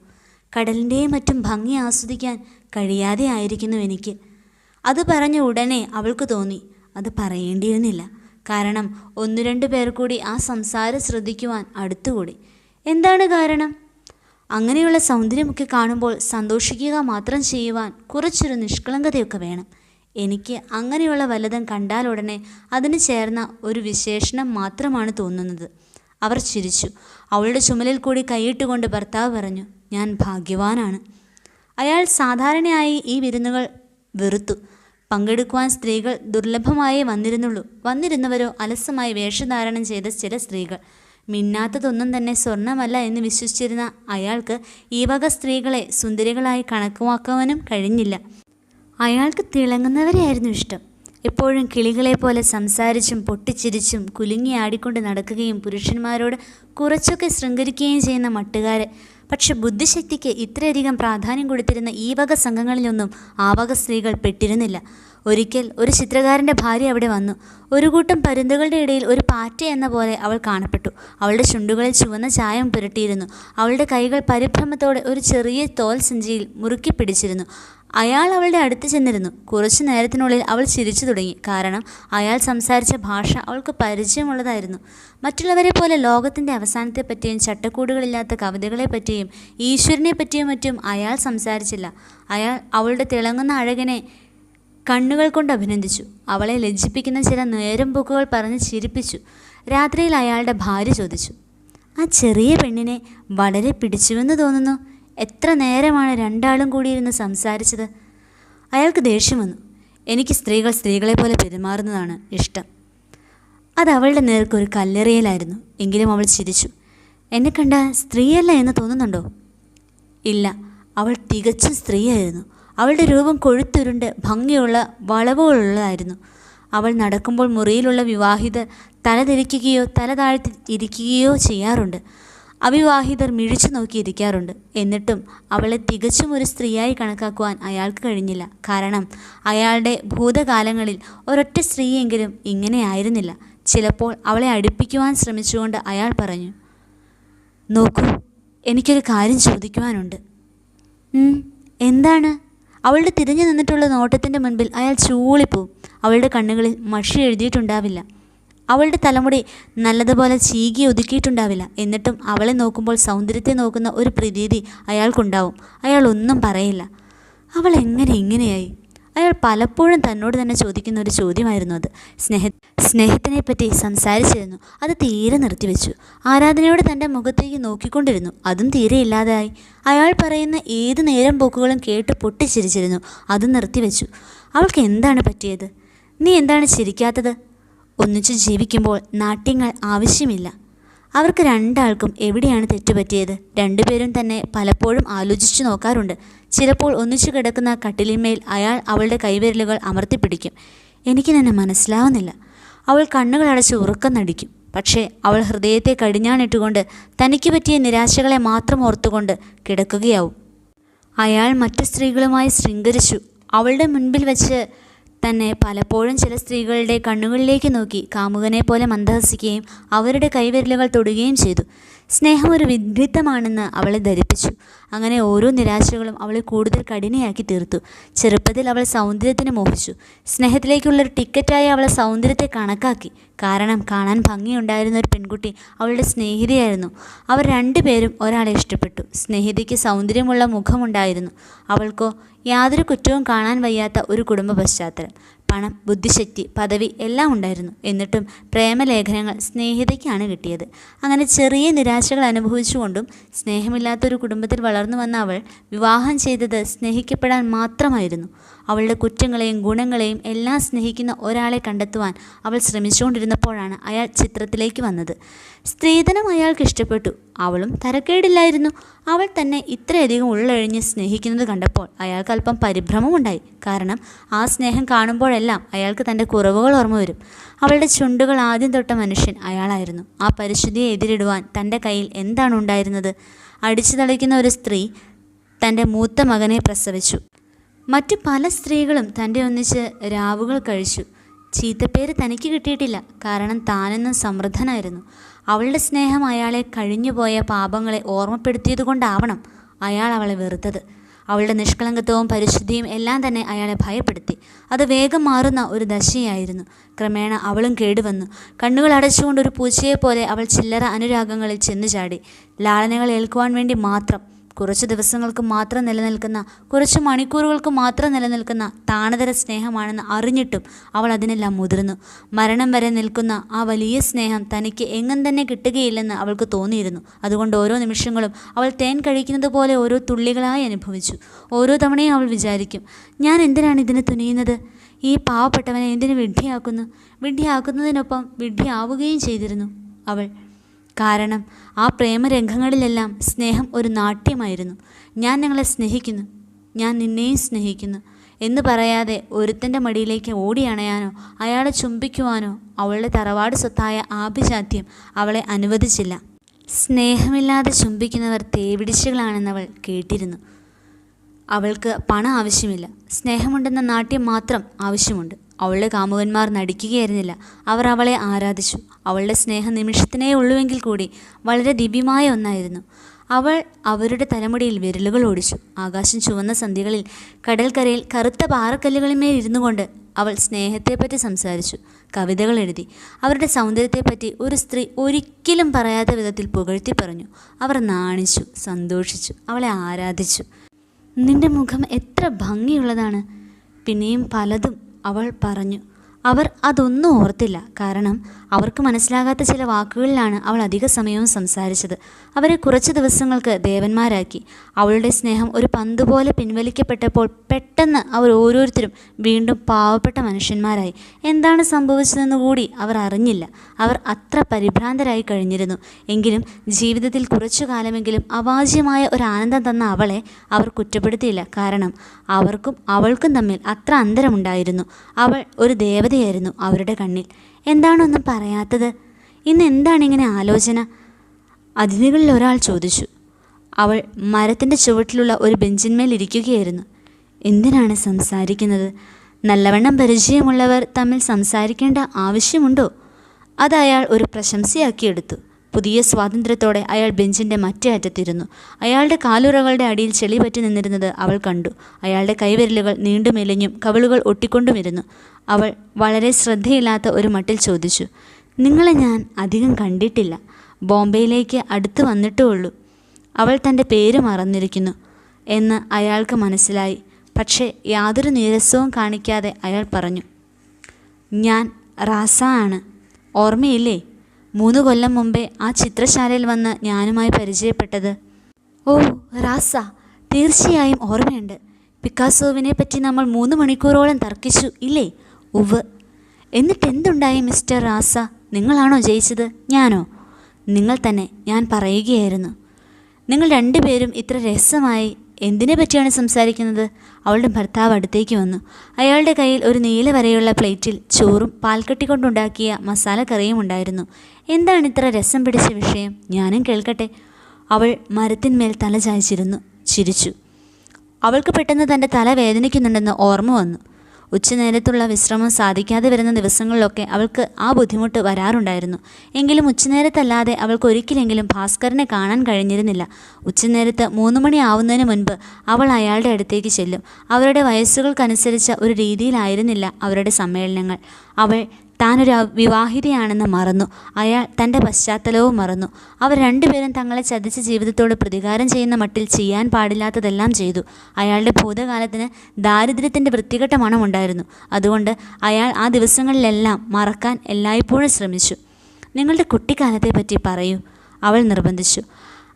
കടലിന്റെയും മറ്റും ഭംഗി ആസ്വദിക്കാൻ കഴിയാതെ ആയിരിക്കുന്നു എനിക്ക്. അത് പറഞ്ഞ ഉടനെ അവൾക്ക് തോന്നി. അത് പറയേണ്ടിയിരുന്നില്ല. കാരണം ഒന്നു രണ്ട് പേർ കൂടി ആ സംസാരം ശ്രദ്ധിക്കുവാൻ അടുത്തുകൂടി. എന്താണ് കാരണം? അങ്ങനെയുള്ള സൗന്ദര്യമൊക്കെ കാണുമ്പോൾ സന്തോഷിക്കുക മാത്രം ചെയ്യുവാൻ കുറച്ചൊരു നിഷ്കളങ്കതയൊക്കെ വേണം. എനിക്ക് അങ്ങനെയുള്ള വല്ലതും കണ്ടാലുടനെ അതിന് ചേർന്ന ഒരു വിശേഷണം മാത്രമാണ് തോന്നുന്നത്. അവർ ചിരിച്ചു. അവളുടെ ചുമലിൽ കൂടി കൈയിട്ടുകൊണ്ട് ഭർത്താവ് പറഞ്ഞു ഞാൻ ഭാഗ്യവാനാണ്. അയാൾ സാധാരണയായി ഈ വിരുന്നുകൾ വെറുത്തു. പങ്കെടുക്കുവാൻ സ്ത്രീകൾ ദുർലഭമായേ വന്നിരുന്നുള്ളൂ. വന്നിരുന്നവരോ അലസമായി വേഷധാരണം ചെയ്ത ചില സ്ത്രീകൾ. മിന്നാത്തതൊന്നും തന്നെ സ്വർണമല്ല എന്ന് വിശ്വസിച്ചിരുന്ന അയാൾക്ക് ഈ വക സ്ത്രീകളെ സുന്ദരികളായി കണക്കുവാക്കുവാനും കഴിഞ്ഞില്ല. അയാൾക്ക് തിളങ്ങുന്നവരെയായിരുന്നു ഇഷ്ടം. എപ്പോഴും കിളികളെ പോലെ സംസാരിച്ചും പൊട്ടിച്ചിരിച്ചും കുലുങ്ങി ആടിക്കൊണ്ട് നടക്കുകയും പുരുഷന്മാരോട് കുറച്ചൊക്കെ ശൃംഗരിക്കുകയും ചെയ്യുന്ന മട്ടുകാരെ പക്ഷെ ബുദ്ധിശക്തിക്ക് ഇത്രയധികം പ്രാധാന്യം കൊടുത്തിരുന്ന ഈ വക സംഘങ്ങളിലൊന്നും ആവക വക സ്ത്രീകൾ പെട്ടിരുന്നില്ല. ഒരിക്കൽ ഒരു ചിത്രകാരന്റെ ഭാര്യ അവിടെ വന്നു. ഒരു കൂട്ടം പരുന്തുകളുടെ ഇടയിൽ ഒരു പാറ്റ എന്ന പോലെ അവൾ കാണപ്പെട്ടു. അവളുടെ ചുണ്ടുകളിൽ ചുവന്ന ചായം പുരട്ടിയിരുന്നു. അവളുടെ കൈകൾ പരിഭ്രമത്തോടെ ഒരു ചെറിയ തോൽ സഞ്ചിയിൽ മുറുക്കി പിടിച്ചിരുന്നു. അയാൾ അവളുടെ അടുത്ത് ചെന്നിരുന്നു. കുറച്ചു നേരത്തിനുള്ളിൽ അവൾ ചിരിച്ചു തുടങ്ങി. കാരണം അയാൾ സംസാരിച്ച ഭാഷ അവൾക്ക് പരിചയമുള്ളതായിരുന്നു. മറ്റുള്ളവരെ പോലെ ലോകത്തിന്റെ അവസാനത്തെപ്പറ്റിയും ചട്ടക്കൂടുകളില്ലാത്ത കവിതകളെപ്പറ്റിയും ഈശ്വരനെ പറ്റിയും മറ്റും അയാൾ സംസാരിച്ചില്ല. അയാൾ അവളുടെ തിളങ്ങുന്ന അഴകനെ കണ്ണുകൾ കൊണ്ട് അഭിനന്ദിച്ചു. അവളെ ലജ്ജിപ്പിക്കുന്ന ചില നേരം പോക്കുകൾ പറഞ്ഞ് ചിരിപ്പിച്ചു. രാത്രിയിൽ അയാളുടെ ഭാര്യ ചോദിച്ചു ആ ചെറിയ പെണ്ണിനെ വളരെ പിടിച്ചുവെന്ന് തോന്നുന്നു. എത്ര നേരമാണ് രണ്ടാളും കൂടിയിരുന്ന് സംസാരിച്ചത്? അയാൾക്ക് ദേഷ്യം വന്നു. എനിക്ക് സ്ത്രീകൾ സ്ത്രീകളെ പോലെ പെരുമാറുന്നതാണ് ഇഷ്ടം. അത് അവളുടെ നേർക്കൊരു കല്ലെറിയലായിരുന്നു. എങ്കിലും അവൾ ചിരിച്ചു. എന്നെ കണ്ട സ്ത്രീയല്ല എന്ന് തോന്നുന്നുണ്ടോ? ഇല്ല. അവൾ തികച്ചും സ്ത്രീയായിരുന്നു. അവളുടെ രൂപം കൊഴുത്തുരുണ്ട് ഭംഗിയുള്ള വളവുകളുള്ളതായിരുന്നു അവൾ നടക്കുമ്പോൾ മുറിയിലുള്ള വിവാഹിതർ തലതിരിക്കുകയോ തല താഴ്ത്തി ഇരിക്കുകയോ ചെയ്യാറുണ്ട്. അവിവാഹിതർ മിഴിച്ചു നോക്കിയിരിക്കാറുണ്ട് എന്നിട്ടും അവളെ തികച്ചും ഒരു സ്ത്രീയായി കണക്കാക്കുവാൻ അയാൾക്ക് കഴിഞ്ഞില്ല. കാരണം അയാളുടെ ഭൂതകാലങ്ങളിൽ ഒരൊറ്റ സ്ത്രീയെങ്കിലും ഇങ്ങനെയായിരുന്നില്ല ചിലപ്പോൾ അവളെ അടുപ്പിക്കുവാൻ ശ്രമിച്ചുകൊണ്ട് അയാൾ പറഞ്ഞു നോക്കൂ എനിക്കൊരു കാര്യം ചോദിക്കുവാനുണ്ട്. എന്താണ്? അവളുടെ തിരിഞ്ഞു നിന്നിട്ടുള്ള നോട്ടത്തിന്റെ മുൻപിൽ അയാൾ ചൂളിപ്പോവും. അവളുടെ കണ്ണുകളിൽ മഷി എഴുതിയിട്ടുണ്ടാവില്ല. അവളുടെ തലമുടി നല്ലതുപോലെ ചീകി ഒതുക്കിയിട്ടുണ്ടാവില്ല. എന്നിട്ടും അവളെ നോക്കുമ്പോൾ സൗന്ദര്യത്തെ നോക്കുന്ന ഒരു പ്രതീതി അയാൾക്കുണ്ടാവും. അയാൾ ഒന്നും പറയില്ല. അവൾ എങ്ങനെ ഇങ്ങനെയായി? അയാൾ പലപ്പോഴും തന്നോട് തന്നെ ചോദിക്കുന്ന ഒരു ചോദ്യമായിരുന്നു അത്. സ്നേഹ സ്നേഹത്തിനെ പറ്റി സംസാരിച്ചിരുന്നു. അത് തീരെ നിർത്തിവെച്ചു. ആരാധനയോട് തന്റെ മുഖത്തേക്ക് നോക്കിക്കൊണ്ടിരുന്നു. അതും തീരെ ഇല്ലാതായി. അയാൾ പറയുന്ന ഏത് നേരം പോക്കുകളും കേട്ട് പൊട്ടിച്ചിരിച്ചിരുന്നു. അതും നിർത്തിവെച്ചു. അവൾക്ക് എന്താണ് പറ്റിയത്? നീ എന്താണ് ചിരിക്കാത്തത്? ഒന്നിച്ചു ജീവിക്കുമ്പോൾ നാട്യങ്ങൾ ആവശ്യമില്ല. അവർക്ക് രണ്ടാൾക്കും എവിടെയാണ് തെറ്റുപറ്റിയത്? രണ്ടുപേരും തന്നെ പലപ്പോഴും ആലോചിച്ചു നോക്കാറുണ്ട്. ചിലപ്പോൾ ഒന്നിച്ചു കിടക്കുന്ന കട്ടിലിന്മേൽ അയാൾ അവളുടെ കൈവിരലുകൾ അമർത്തിപ്പിടിക്കും. എനിക്ക് തന്നെ മനസ്സിലാവുന്നില്ല. അവൾ കണ്ണുകൾ അടച്ച് ഉറക്കം നടിക്കും. പക്ഷേ അവൾ ഹൃദയത്തെ കടിഞ്ഞാണിട്ടുകൊണ്ട് തനിക്ക് പറ്റിയ നിരാശകളെ മാത്രം ഓർത്തുകൊണ്ട് കിടക്കുകയാവും. അയാൾ മറ്റു സ്ത്രീകളുമായി ശൃംഗരിച്ചു. അവളുടെ മുൻപിൽ വെച്ച് തന്നെ പലപ്പോഴും ചില സ്ത്രീകളുടെ കണ്ണുകളിലേക്ക് നോക്കി കാമുകനെ പോലെ മന്ദഹസിക്കുകയും അവരുടെ കൈവിരലുകൾ തൊടുകയും ചെയ്തു. സ്നേഹം ഒരു വിദ്വിത്തമാണെന്ന് അവളെ ധരിപ്പിച്ചു. അങ്ങനെ ഓരോ നിരാശകളും അവളെ കൂടുതൽ കഠിനയാക്കി തീർത്തു. ചെറുപ്പത്തിൽ അവൾ സൗന്ദര്യത്തിന് മോഹിച്ചു. സ്നേഹത്തിലേക്കുള്ളൊരു ടിക്കറ്റായി അവളെ സൗന്ദര്യത്തെ കണക്കാക്കി. കാരണം കാണാൻ ഭംഗിയുണ്ടായിരുന്ന ഒരു പെൺകുട്ടി അവളുടെ സ്നേഹിതയായിരുന്നു. അവർ രണ്ടുപേരും ഒരാളെ ഇഷ്ടപ്പെട്ടു. സ്നേഹിതയ്ക്ക് സൗന്ദര്യമുള്ള മുഖമുണ്ടായിരുന്നു. അവൾക്കോ യാതൊരു കുറ്റവും കാണാൻ വയ്യാത്ത ഒരു കുടുംബ പശ്ചാത്തലം. പണം ബുദ്ധിശക്തി പദവി എല്ലാം ഉണ്ടായിരുന്നു. എന്നിട്ടും പ്രേമലേഖനങ്ങൾ സ്നേഹിതയ്ക്കാണ് കിട്ടിയത്. അങ്ങനെ ചെറിയ നിരാശകൾ അനുഭവിച്ചുകൊണ്ടും സ്നേഹമില്ലാത്തൊരു കുടുംബത്തിൽ വളർന്നു വന്ന അവൾ വിവാഹം ചെയ്തത് സ്നേഹിക്കപ്പെടാൻ മാത്രമായിരുന്നു. അവളുടെ കുറ്റങ്ങളെയും ഗുണങ്ങളെയും എല്ലാം സ്നേഹിക്കുന്ന ഒരാളെ കണ്ടെത്തുവാൻ അവൾ ശ്രമിച്ചുകൊണ്ടിരുന്നപ്പോഴാണ് അയാൾ ചിത്രത്തിലേക്ക് വന്നത്. സ്ത്രീധനം അയാൾക്ക് ഇഷ്ടപ്പെട്ടു. അവളും തരക്കേടില്ലായിരുന്നു. അവൾ തന്നെ ഇത്രയധികം ഉള്ളൊഴിഞ്ഞ് സ്നേഹിക്കുന്നത് കണ്ടപ്പോൾ അയാൾക്ക് അല്പം പരിഭ്രമമുണ്ടായി. കാരണം ആ സ്നേഹം കാണുമ്പോഴെല്ലാം അയാൾക്ക് തന്റെ കുറവുകൾ ഓർമ്മ വരും. അവളുടെ ചുണ്ടുകൾ ആദ്യം തൊട്ട മനുഷ്യൻ അയാളായിരുന്നു. ആ പരിശുദ്ധിയെ എതിരിടുവാൻ തന്റെ കയ്യിൽ എന്താണ് ഉണ്ടായിരുന്നത്? അടിച്ചു തളിക്കുന്ന ഒരു സ്ത്രീ തന്റെ മൂത്ത മകനെ പ്രസവിച്ചു. മറ്റു പല സ്ത്രീകളും തന്റെ ഒന്നിച്ച് രാവുകൾ കഴിച്ചു. ചീത്തപ്പേര് തനിക്ക് കിട്ടിയിട്ടില്ല. കാരണം താനെന്ന് സമൃദ്ധനായിരുന്നു. അവളുടെ സ്നേഹം അയാളെ കഴിഞ്ഞുപോയ പാപങ്ങളെ ഓർമ്മപ്പെടുത്തിയതുകൊണ്ടാവണം അയാൾ അവളെ വെറുത്തത്. അവളുടെ നിഷ്കളങ്കത്വവും പരിശുദ്ധിയും എല്ലാം തന്നെ അയാളെ ഭയപ്പെടുത്തി. അത് വേഗം മാറുന്ന ഒരു ദശയായിരുന്നു. ക്രമേണ അവളും കേടുവന്നു. കണ്ണുകൾ അടച്ചുകൊണ്ട് ഒരു പൂച്ചയെപ്പോലെ അവൾ ചില്ലറ അനുരാഗങ്ങളിൽ ചെന്നു ചാടി ലാളനകൾ ഏൽക്കുവാൻ വേണ്ടി മാത്രം കുറച്ചു ദിവസങ്ങൾക്ക് മാത്രം നിലനിൽക്കുന്ന കുറച്ച് മണിക്കൂറുകൾക്ക് മാത്രം നിലനിൽക്കുന്ന താണതര സ്നേഹമാണെന്ന് അറിഞ്ഞിട്ടും അവൾ അതിനെല്ലാം മുതിർന്നു. മരണം വരെ നിൽക്കുന്ന ആ വലിയ സ്നേഹം തനിക്ക് എങ്ങും തന്നെ കിട്ടുകയില്ലെന്ന് അവൾക്ക് തോന്നിയിരുന്നു. അതുകൊണ്ട് ഓരോ നിമിഷങ്ങളും അവൾ തേൻ കഴിക്കുന്നത് പോലെ ഓരോ തുള്ളികളായി അനുഭവിച്ചു. ഓരോ തവണയും അവൾ വിചാരിക്കും ഞാൻ എന്തിനാണ് ഇതിന് തുനിയുന്നത്? ഈ പാവപ്പെട്ടവനെ എന്തിനു വിഡ്ഢിയാക്കുന്നു? വിഡ്ഢിയാക്കുന്നതിനൊപ്പം വിഡ്ഢിയാവുകയും ചെയ്തിരുന്നു. അവൾ കാരണം ആ പ്രേമരംഗങ്ങളിലെല്ലാം സ്നേഹം ഒരു നാട്യമായിരുന്നു. ഞാൻ നിങ്ങളെ സ്നേഹിക്കുന്നു. ഞാൻ നിന്നെയും സ്നേഹിക്കുന്നു. എന്ന് പറയാതെ ഒരുത്തന്റെ മടിയിലേക്ക് ഓടിയണയാനോ അയാളെ ചുംബിക്കുവാനോ അവളുടെ തറവാട് സ്വത്തായ ആഭിജാത്യം അവളെ അനുവദിച്ചില്ല. സ്നേഹമില്ലാതെ ചുംബിക്കുന്നവർ തേവിടിച്ചുകളാണെന്നവൾ കേട്ടിരുന്നു. അവൾക്ക് പണം ആവശ്യമില്ല. സ്നേഹമുണ്ടെന്ന നാട്യം മാത്രം ആവശ്യമുണ്ട്. അവളുടെ കാമുകന്മാർ നടിക്കുകയായിരുന്നില്ല. അവർ അവളെ ആരാധിച്ചു. അവളുടെ സ്നേഹം നിമിഷത്തിനേ ഉള്ളുവെങ്കിൽ കൂടി വളരെ ദിവ്യമായ ഒന്നായിരുന്നു. അവൾ അവരുടെ തലമുടിയിൽ വിരലുകൾ ഓടിച്ചു. ആകാശം ചുവന്ന സന്ധികളിൽ കടൽക്കരയിൽ കറുത്ത പാറക്കല്ലുകളിന്മേൽ ഇരുന്നു കൊണ്ട് അവൾ സ്നേഹത്തെപ്പറ്റി സംസാരിച്ചു. കവിതകൾ എഴുതി. അവരുടെ സൗന്ദര്യത്തെപ്പറ്റി ഒരു സ്ത്രീ ഒരിക്കലും പറയാത്ത വിധത്തിൽ പുകഴ്ത്തി പറഞ്ഞു. അവർ നാണിച്ചു സന്തോഷിച്ചു അവളെ ആരാധിച്ചു. നിന്റെ മുഖം എത്ര ഭംഗിയുള്ളതാണ്. പിന്നെയും പലതും അവൾ പറഞ്ഞു അവർ അതൊന്നും ഓർത്തില്ല. കാരണം അവർക്ക് മനസ്സിലാകാത്ത ചില വാക്കുകളിലാണ് അവൾ അധിക സമയവും സംസാരിച്ചത്. അവരെ കുറച്ച് ദിവസങ്ങൾക്ക് ദേവന്മാരാക്കി. അവളുടെ സ്നേഹം ഒരു പന്ത് പോലെ പിൻവലിക്കപ്പെട്ടപ്പോൾ പെട്ടെന്ന് അവർ ഓരോരുത്തരും വീണ്ടും പാവപ്പെട്ട മനുഷ്യന്മാരായി. എന്താണ് സംഭവിച്ചതെന്ന് കൂടി അവർ അറിഞ്ഞില്ല. അവർ അത്ര പരിഭ്രാന്തരായി കഴിഞ്ഞിരുന്നു. എങ്കിലും ജീവിതത്തിൽ കുറച്ചു കാലമെങ്കിലും അവാജ്യമായ ഒരു ആനന്ദം തന്ന അവളെ അവർ കുറ്റപ്പെടുത്തിയില്ല. കാരണം അവർക്കും അവൾക്കും തമ്മിൽ അത്ര അന്തരമുണ്ടായിരുന്നു. അവൾ ഒരു ദേവതയായിരുന്നു അവരുടെ കണ്ണിൽ. എന്താണൊന്നും പറയാത്തത്? ഇന്ന് എന്താണ് ഇങ്ങനെ ആലോചന? അതിഥികളിൽ ഒരാൾ ചോദിച്ചു. അവൾ മരത്തിന്റെ ചുവട്ടിലുള്ള ഒരു ബെഞ്ചിന്മേൽ ഇരിക്കുകയായിരുന്നു. എന്തിനാണ് സംസാരിക്കുന്നത്? നല്ലവണ്ണം പരിചയമുള്ളവർ തമ്മിൽ സംസാരിക്കേണ്ട ആവശ്യമുണ്ടോ? അത് അയാൾ ഒരു പ്രശംസയാക്കിയെടുത്തു പുതിയ സ്വാതന്ത്ര്യത്തോടെ അയാൾ ബെഞ്ചിന്റെ മറ്റേ അറ്റത്തിരുന്നു. അയാളുടെ കാലുറകളുടെ അടിയിൽ ചെളി പറ്റി നിന്നിരുന്നത് അവൾ കണ്ടു. അയാളുടെ കൈവിരലുകൾ നീണ്ടു മെലിഞ്ഞും കവിളുകൾ ഒട്ടിക്കൊണ്ടുമിരുന്നു. അവൾ വളരെ ശ്രദ്ധയില്ലാത്ത ഒരു മട്ടിൽ ചോദിച്ചു നിങ്ങളെ ഞാൻ അധികം കണ്ടിട്ടില്ല. ബോംബെയിലേക്ക് അടുത്ത് വന്നിട്ടേ ഉള്ളൂ അവൾ തന്റെ പേര് മറന്നിരിക്കുന്നു എന്ന് അയാൾക്ക് മനസ്സിലായി. പക്ഷേ യാതൊരു നീരസവും കാണിക്കാതെ അയാൾ പറഞ്ഞു ഞാൻ റാസ ആണ്. ഓർമ്മയില്ലേ? മൂന്ന് കൊല്ലം മുമ്പേ ആ ചിത്രശാലയിൽ വന്ന് ഞാനുമായി പരിചയപ്പെട്ടത്. ഓ റാസ തീർച്ചയായും ഓർമ്മയുണ്ട്. പിക്കാസോവിനെ പറ്റി നമ്മൾ മൂന്ന് മണിക്കൂറോളം തർക്കിച്ചു ഇല്ലേ? ഉവ് എന്നിട്ട് എന്തുണ്ടായി മിസ്റ്റർ റാസ? നിങ്ങളാണോ ജയിച്ചത്? ഞാനോ? നിങ്ങൾ തന്നെ ഞാൻ പറയുകയായിരുന്നു. നിങ്ങൾ രണ്ടുപേരും ഇത്ര രസമായി എന്തിനെ പറ്റിയാണ് സംസാരിക്കുന്നത്? അവളുടെ ഭർത്താവ് അടുത്തേക്ക് വന്നു. അയാളുടെ കയ്യിൽ ഒരു നീല വരെയുള്ള പ്ലേറ്റിൽ ചോറും പാൽക്കട്ടി കൊണ്ടുണ്ടാക്കിയ മസാലക്കറിയും ഉണ്ടായിരുന്നു. എന്താണ് ഇത്ര രസം പിടിച്ച വിഷയം? ഞാനും കേൾക്കട്ടെ. അവൾ മരത്തിന്മേൽ തല ചായച്ചിരുന്നു. ചിരിച്ചു. അവൾക്ക് പെട്ടെന്ന് തന്റെ തല വേദനിക്കുന്നുണ്ടെന്ന് ഓർമ്മ വന്നു. ഉച്ചനേരത്തുള്ള വിശ്രമം സാധിക്കാതെ വരുന്ന ദിവസങ്ങളിലൊക്കെ അവൾക്ക് ആ ബുദ്ധിമുട്ട് വരാറുണ്ടായിരുന്നു. എങ്കിലും ഉച്ചനേരത്തല്ലാതെ അവൾക്ക് ഒരിക്കലെങ്കിലും ഭാസ്കരനെ കാണാൻ കഴിഞ്ഞിരുന്നില്ല. ഉച്ചനേരത്ത് മൂന്ന് മണി ആവുന്നതിന് മുൻപ് അവൾ അയാളുടെ അടുത്തേക്ക് ചെല്ലും. അവരുടെ വയസ്സുകൾക്കനുസരിച്ച ഒരു രീതിയിലായിരുന്നില്ല അവരുടെ സമ്മേളനങ്ങൾ. അവൾ താനൊരു വിവാഹിതയാണെന്ന് മറന്നു. അയാൾ തന്റെ പശ്ചാത്തലവും മറന്നു. അവർ രണ്ടുപേരും തങ്ങളെ ചതിച്ച ജീവിതത്തോട് പ്രതികാരം ചെയ്യുന്ന മട്ടിൽ ചെയ്യാൻ പാടില്ലാത്തതെല്ലാം ചെയ്തു. അയാളുടെ ഭൂതകാലത്തിന് ദാരിദ്ര്യത്തിന്റെ വൃത്തികെട്ട മണമുണ്ടായിരുന്നു അതുകൊണ്ട് അയാൾ ആ ദിവസങ്ങളിലെല്ലാം മറക്കാൻ എല്ലായ്പ്പോഴും ശ്രമിച്ചു. നിങ്ങളുടെ കുട്ടിക്കാലത്തെ പറ്റി പറയൂ. അവൾ നിർബന്ധിച്ചു.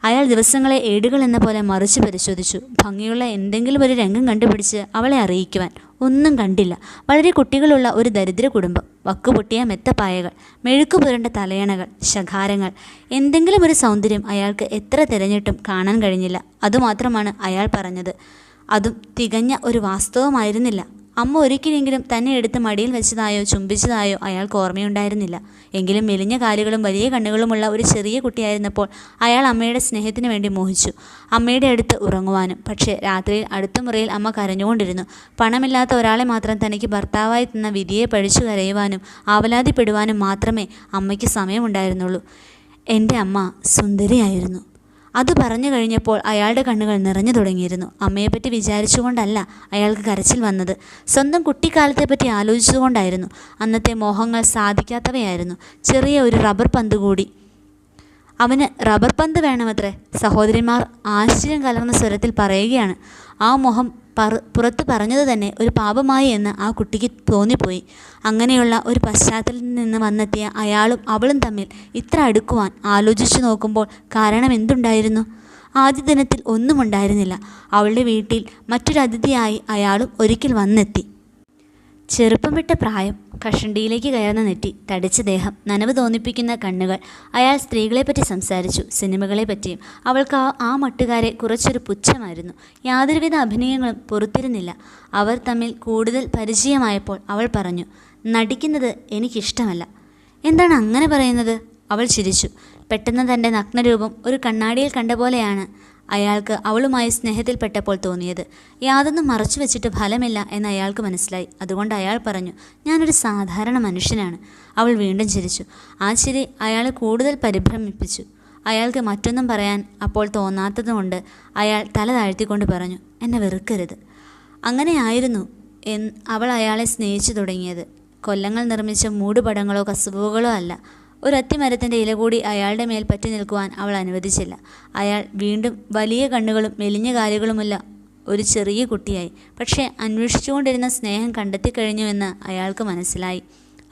അയാൾ ദിവസങ്ങളെ ഏടുകൾ എന്ന പോലെ മറിച്ച് പരിശോധിച്ചു. ഭംഗിയുള്ള എന്തെങ്കിലും ഒരു രംഗം കണ്ടുപിടിച്ച് അവളെ അറിയിക്കുവാൻ ഒന്നും കണ്ടില്ല. വളരെ കുട്ടികളുള്ള ഒരു ദരിദ്ര കുടുംബം. വക്കുപൊട്ടിയ മെത്തപ്പായകൾ മെഴുക്കു പുരണ്ട തലയണകൾ ശകാരങ്ങൾ. എന്തെങ്കിലും ഒരു സൗന്ദര്യം അയാൾക്ക് എത്ര തിരഞ്ഞിട്ടും കാണാൻ കഴിഞ്ഞില്ല. അതുമാത്രമാണ് അയാൾ പറഞ്ഞത്. അതും തികഞ്ഞ ഒരു വാസ്തവമായിരുന്നില്ല. അമ്മ ഒരിക്കലെങ്കിലും തന്നെ എടുത്ത് മടിയിൽ വെച്ചതായോ ചുംബിച്ചതായോ അയാൾക്ക് ഓർമ്മയുണ്ടായിരുന്നില്ല. എങ്കിലും മെലിഞ്ഞ കാലുകളും വലിയ കണ്ണുകളുമുള്ള ഒരു ചെറിയ കുട്ടിയായിരുന്നപ്പോൾ അയാൾ അമ്മയുടെ സ്നേഹത്തിന് വേണ്ടി മോഹിച്ചു. അമ്മയുടെ അടുത്ത് ഉറങ്ങുവാനും. പക്ഷേ രാത്രിയിൽ അടുത്ത മുറിയിൽ അമ്മ കരഞ്ഞുകൊണ്ടിരുന്നു. പണമില്ലാത്ത ഒരാളെ മാത്രം തനിക്ക് ഭർത്താവായി തന്ന വിധിയെ പഴിച്ചു കരയുവാനും ആവലാതിപ്പെടുവാനും മാത്രമേ അമ്മയ്ക്ക് സമയമുണ്ടായിരുന്നുള്ളൂ. എന്റെ അമ്മ സുന്ദരിയായിരുന്നു. അത് പറഞ്ഞു കഴിഞ്ഞപ്പോൾ അയാളുടെ കണ്ണുകൾ നിറഞ്ഞു തുടങ്ങിയിരുന്നു. അമ്മയെപ്പറ്റി വിചാരിച്ചുകൊണ്ടല്ല അയാൾക്ക് കരച്ചിൽ വന്നത്. സ്വന്തം കുട്ടിക്കാലത്തെപ്പറ്റി ആലോചിച്ചുകൊണ്ടായിരുന്നു. അന്നത്തെ മോഹങ്ങൾ സാധിക്കാത്തവയായിരുന്നു. ചെറിയ ഒരു റബ്ബർ പന്ത് കൂടി. അവന് റബ്ബർ പന്ത് വേണമത്രേ സഹോദരിമാർ ആശ്ചര്യം കലർന്ന സ്വരത്തിൽ പറയുകയാണ്. ആ പറ പുറത്ത് പറഞ്ഞത് തന്നെ ഒരു പാപമായി എന്ന് ആ കുട്ടിക്ക് തോന്നിപ്പോയി. അങ്ങനെയുള്ള ഒരു പശ്ചാത്തലത്തിൽ നിന്ന് വന്നെത്തിയ അയാളും അവളും തമ്മിൽ ഇത്ര അടുക്കുവാൻ ആലോചിച്ചു നോക്കുമ്പോൾ കാരണം എന്തുണ്ടായിരുന്നു? ആദ്യ ദിനത്തിൽ ഒന്നും ഉണ്ടായിരുന്നില്ല. അവളുടെ വീട്ടിൽ മറ്റൊരു അതിഥിയായി അയാളും ഒരിക്കൽ വന്നെത്തി. ചെറുപ്പം വിട്ട പ്രായം കഷണ്ടിയിലേക്ക് കയറുന്ന നെറ്റി തടിച്ച ദേഹം നനവ് തോന്നിപ്പിക്കുന്ന കണ്ണുകൾ അയാൾ സ്ത്രീകളെപ്പറ്റി സംസാരിച്ചു സിനിമകളെപ്പറ്റിയും അവൾക്ക് ആ ആ മട്ടുകാരെ കുറച്ചൊരു പുച്ഛമായിരുന്നു. യാതൊരുവിധ അഭിനയങ്ങളും പൊറത്തിരുന്നില്ല. അവർ തമ്മിൽ കൂടുതൽ പരിചയമായപ്പോൾ അവൾ പറഞ്ഞു നടിക്കുന്നത് എനിക്കിഷ്ടമല്ല. എന്താണ് അങ്ങനെ പറയുന്നത്? അവൾ ചിരിച്ചു. പെട്ടെന്ന് തന്റെ നഗ്നരൂപം ഒരു കണ്ണാടിയിൽ കണ്ട പോലെയാണ് അയാൾക്ക് അവളുമായി സ്നേഹത്തിൽപ്പെട്ടപ്പോൾ തോന്നിയത് യാതൊന്നും മറച്ചു വെച്ചിട്ട് ഫലമില്ല എന്ന് അയാൾക്ക് മനസ്സിലായി. അതുകൊണ്ട് അയാൾ പറഞ്ഞു ഞാനൊരു സാധാരണ മനുഷ്യനാണ്. അവൾ വീണ്ടും ചിരിച്ചു. ആ ചിരി അയാളെ കൂടുതൽ പരിഭ്രമിപ്പിച്ചു. അയാൾക്ക് മറ്റൊന്നും പറയാൻ അപ്പോൾ തോന്നാത്തതുകൊണ്ട് അയാൾ തല താഴ്ത്തിക്കൊണ്ട് പറഞ്ഞു എന്നെ വെറുക്കരുത്. അങ്ങനെയായിരുന്നു അവൾ അയാളെ സ്നേഹിച്ചു തുടങ്ങിയത്. കൊല്ലങ്ങൾ നിർമ്മിച്ച മൂടുപടങ്ങളോ കസുവുകളോ അല്ല. ഒരു അത്തിമരത്തിന്റെ ഇല കൂടി അയാളുടെ മേൽ പറ്റി നിൽക്കുവാൻ അവൾ അനുവദിച്ചില്ല. അയാൾ വീണ്ടും വലിയ കണ്ണുകളും മെലിഞ്ഞ കാലുകളുമുള്ള ഒരു ചെറിയ കുട്ടിയായി. പക്ഷേ അന്വേഷിച്ചുകൊണ്ടിരുന്ന സ്നേഹം കണ്ടെത്തിക്കഴിഞ്ഞുവെന്ന് അയാൾക്ക് മനസ്സിലായി.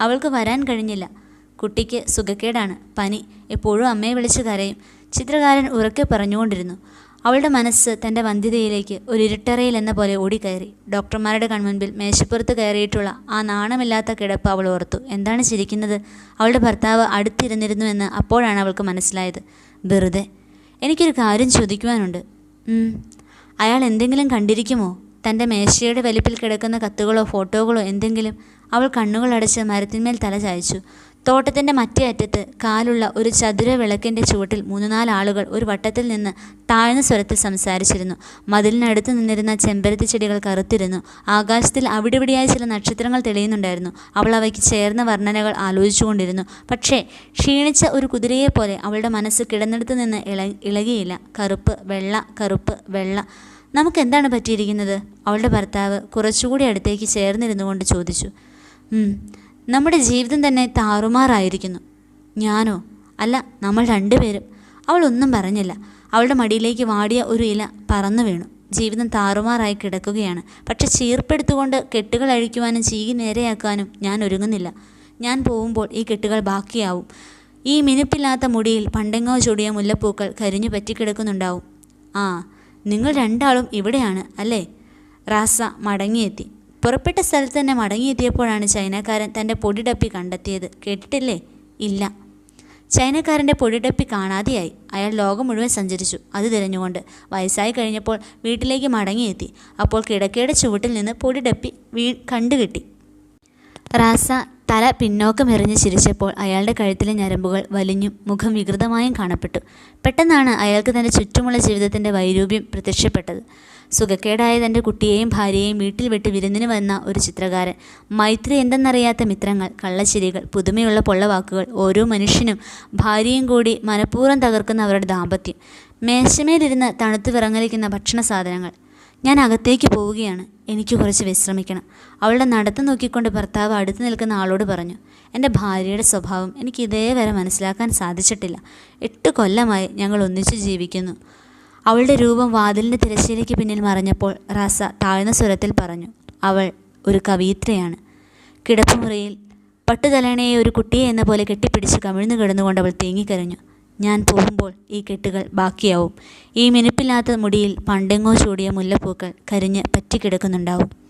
അവൾക്ക് വരാൻ കഴിഞ്ഞില്ല. കുട്ടിക്ക് സുഖക്കേടാണ്. പനി. എപ്പോഴും അമ്മയെ വിളിച്ച് കരയും. ചിത്രകാരൻ ഉറക്കെ പറഞ്ഞുകൊണ്ടിരുന്നു. അവളുടെ മനസ്സ് തന്റെ വന്ധ്യതയിലേക്ക് ഒരു ഇരുട്ടറയിൽ എന്ന പോലെ ഓടിക്കയറി. ഡോക്ടർമാരുടെ കൺമുൻപിൽ മേശപ്പുറത്ത് കയറിയിട്ടുള്ള ആ നാണമില്ലാത്ത കിടപ്പ് അവൾ ഓർത്തു. എന്താണ് ചിരിക്കുന്നത്? അവളുടെ ഭർത്താവ് അടുത്തിരുന്നിരുന്നു എന്ന് അപ്പോഴാണ് അവൾക്ക് മനസ്സിലായത്. വെറുതെ? എനിക്കൊരു കാര്യം ചോദിക്കുവാനുണ്ട്. അയാൾ എന്തെങ്കിലും കണ്ടിരിക്കുമോ? തന്റെ മേശയുടെ വലിപ്പിൽ കിടക്കുന്ന കത്തുകളോ ഫോട്ടോകളോ എന്തെങ്കിലും? അവൾ കണ്ണുകളടച്ച് മരത്തിന്മേൽ തല ചായച്ചു. തോട്ടത്തിന്റെ മറ്റേ അറ്റത്ത് കാലുള്ള ഒരു ചതുര വിളക്കിന്റെ ചുവട്ടിൽ മൂന്ന് നാല് ആളുകൾ ഒരു വട്ടത്തിൽ നിന്ന് താഴ്ന്ന സ്വരത്തിൽ സംസാരിച്ചിരുന്നു. മതിലിനടുത്ത് നിന്നിരുന്ന ചെമ്പരത്തി ചെടികൾ കറുത്തിരുന്നു. ആകാശത്തിൽ അവിടിവിടെയായി ചില നക്ഷത്രങ്ങൾ തെളിയുന്നുണ്ടായിരുന്നു. അവൾ അവയ്ക്ക് ചേർന്ന വർണനകൾ ആലോചിച്ചുകൊണ്ടിരുന്നു. പക്ഷേ ക്ഷീണിച്ച ഒരു കുതിരയെ പോലെ അവളുടെ മനസ്സ് കിടന്നിടത്ത് നിന്ന് ഇള ഇളകിയില്ല. കറുപ്പ് വെള്ള കറുപ്പ് വെള്ള. നമുക്ക് എന്താണ് പറ്റിയിരിക്കുന്നത്? അവളുടെ ഭർത്താവ് കുറച്ചുകൂടി അടുത്തേക്ക് ചേർന്നിരുന്നു കൊണ്ട് ചോദിച്ചു. "ഉം, നമ്മുടെ ജീവിതം തന്നെ താറുമാറായിരിക്കുന്നു. ഞാനോ? അല്ല നമ്മൾ രണ്ടുപേരും. അവൾ ഒന്നും പറഞ്ഞില്ല. അവളുടെ മടിയിലേക്ക് വാടിയ ഒരു ഇല പറന്നു വീണു. ജീവിതം താറുമാറായി കിടക്കുകയാണ്. പക്ഷെ ചീർപ്പെടുത്തുകൊണ്ട് കെട്ടുകൾ അഴിക്കുവാനും ചീകി നേരെയാക്കാനും ഞാൻ ഒരുങ്ങുന്നില്ല. ഞാൻ പോകുമ്പോൾ ഈ കെട്ടുകൾ ബാക്കിയാവും. ഈ മിനുപ്പില്ലാത്ത മുടിയിൽ പണ്ടെങ്ങോ ചൂടിയ മുല്ലപ്പൂക്കൾ കരിഞ്ഞു പറ്റിക്കിടക്കുന്നുണ്ടാവും. ആ നിങ്ങൾ രണ്ടാളും ഇവിടെയാണ് അല്ലേ? റാസ മടങ്ങിയെത്തി. പുറപ്പെട്ട സ്ഥലത്ത് തന്നെ മടങ്ങിയെത്തിയപ്പോഴാണ് ചൈനക്കാരൻ തന്റെ പൊടിടപ്പി കണ്ടെത്തിയത്. കേട്ടിട്ടില്ലേ? ഇല്ല. ചൈനക്കാരന്റെ പൊടിടപ്പി കാണാതെയായി. അയാൾ ലോകം മുഴുവൻ സഞ്ചരിച്ചു. അത് തിരഞ്ഞുകൊണ്ട് വയസ്സായി കഴിഞ്ഞപ്പോൾ വീട്ടിലേക്ക് മടങ്ങിയെത്തി. അപ്പോൾ കിടക്കയുടെ ചുവട്ടിൽ നിന്ന് പൊടിടപ്പി വീ കണ്ടുകിട്ടി. റാസ തല പിന്നോക്കം എറിഞ്ഞ് ചിരിച്ചപ്പോൾ അയാളുടെ കഴുത്തിലെ ഞരമ്പുകൾ വലിഞ്ഞും മുഖം വികൃതമായും കാണപ്പെട്ടു. പെട്ടെന്നാണ് അയാൾക്ക് തന്റെ ചുറ്റുമുള്ള ജീവിതത്തിന്റെ വൈരൂപ്യം പ്രത്യക്ഷപ്പെട്ടത്. സുഖക്കേടായ തന്റെ കുട്ടിയെയും ഭാര്യയെയും വീട്ടിൽ വിട്ട് വിരുന്നിന് വന്ന ഒരു ചിത്രകാരൻ. മൈത്രി എന്തെന്നറിയാത്ത മിത്രങ്ങൾ കള്ളച്ചിരികൾ പുതുമയുള്ള പൊള്ളവാക്കുകൾ ഓരോ മനുഷ്യനും ഭാര്യയും കൂടി മനഃപൂർവം തകർക്കുന്ന അവരുടെ ദാമ്പത്യം. മേശമേലിരുന്ന് തണുത്തു വിറങ്ങലിക്കുന്ന ഭക്ഷണ സാധനങ്ങൾ. ഞാൻ അകത്തേക്ക് പോവുകയാണ്. എനിക്ക് കുറച്ച് വിശ്രമിക്കണം. അവളുടെ നടത്തം നോക്കിക്കൊണ്ട് ഭർത്താവ് അടുത്ത് നിൽക്കുന്ന ആളോട് പറഞ്ഞു എന്റെ ഭാര്യയുടെ സ്വഭാവം എനിക്ക് ഇതേവരെ മനസ്സിലാക്കാൻ സാധിച്ചിട്ടില്ല. എട്ട് കൊല്ലമായി ഞങ്ങൾ ഒന്നിച്ചു ജീവിക്കുന്നു. അവളുടെ രൂപം വാതിലിന്റെ തിരശ്ശീലയ്ക്ക് പിന്നിൽ മറഞ്ഞപ്പോൾ റാസ താഴ്ന്ന സ്വരത്തിൽ പറഞ്ഞു അവൾ ഒരു കവയിത്രിയാണ്. കിടപ്പുമുറിയിൽ പട്ടുതലേണയെ ഒരു കുട്ടിയെ എന്ന പോലെ കെട്ടിപ്പിടിച്ച് കമിഴ്ന്നു കിടന്നുകൊണ്ട് അവൾ തേങ്ങിക്കരഞ്ഞു. ഞാൻ പോകുമ്പോൾ ഈ കെട്ടുകൾ ബാക്കിയാവും. ഈ മിനുപ്പില്ലാത്ത മുടിയിൽ പണ്ടെങ്ങോ ചൂടിയ മുല്ലപ്പൂക്കൾ കരിഞ്ഞ് പറ്റിക്കിടക്കുന്നുണ്ടാവും.